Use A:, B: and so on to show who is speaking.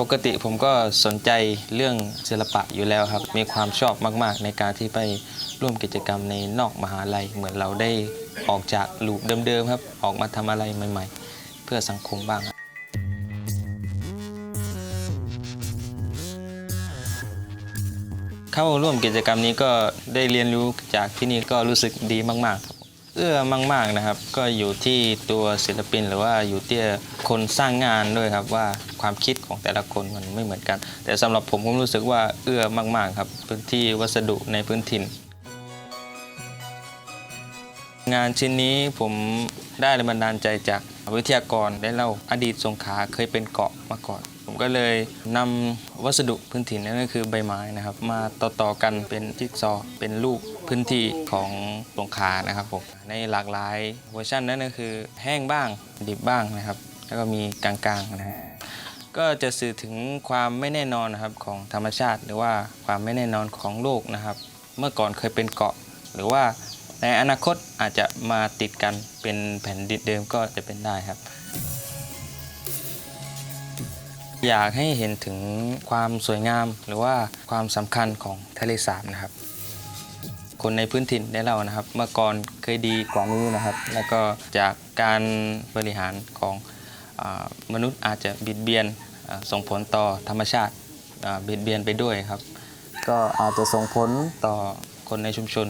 A: ปกติผมก็สนใจเรื่องศิลปะอยู่แล้วครับ มีความชอบมากๆ ในการที่ไปร่วมกิจกรรมในนอกมหาลัย เหมือนเราได้ออกจากลูปเดิมๆครับ ออกมาทำอะไรใหม่ ๆ เพื่อสังคมบ้างครับเข้าร่วมกิจกรรมนี้ก็ได้เรียนรู้จากที่นี่ก็รู้สึกดีมากๆครับ เอื้อมากๆนะครับ ก็อยู่ที่ตัวศิลปินหรือว่าอยู่ที่คนสร้างงานด้วยครับว่าความคิดของแต่ละคนมันไม่เหมือนกัน แต่สำหรับผมผมรู้สึกว่าเอื้อมากๆครับพื้นที่วัสดุในพื้นถิ่น งานชิ้นนี้ผมได้แรงบันดาลใจจากวิทยากรได้เล่าอดีตสงขาเคยเป็นเกาะมาก่อน ผมก็เลยนำวัสดุพื้นถิ่นนั่นก็คือใบไม้นะครับ มาต่อๆกันเป็นจิ๊กซอว์เป็นรูปพื้นที่ของสงขานะครับผมในหลากหลายเวอร์ชันนั่นก็คือแห้งบ้างดิบบ้างนะครับ แล้วก็มีกลางๆนะก็จะสื่อถึงความไม่แน่นอนนะครับของธรรมชาติ หรือว่าความไม่แน่นอนของโลกนะครับ เมื่อก่อนเคยเป็นเกาะ หรือว่า ในอนาคตอาจจะมาติดกันเป็นแผ่นดินเดิมก็จะเป็นได้ครับ อยากให้เห็นถึงความสวยงามหรือว่าความสำคัญของทะเลสาบนะครับ คนในพื้นถิ่นได้เล่านะครับ เมื่อก่อนเคยดีกว่านี้นะครับ แล้วก็จากการบริหารของอมนุษย์อาจจะบิดเบียนส่งผลต่อธรรมชาติบิดเบียนไปด้วยครับ ก็อาจจะส่งผลต่อคนในชุมชน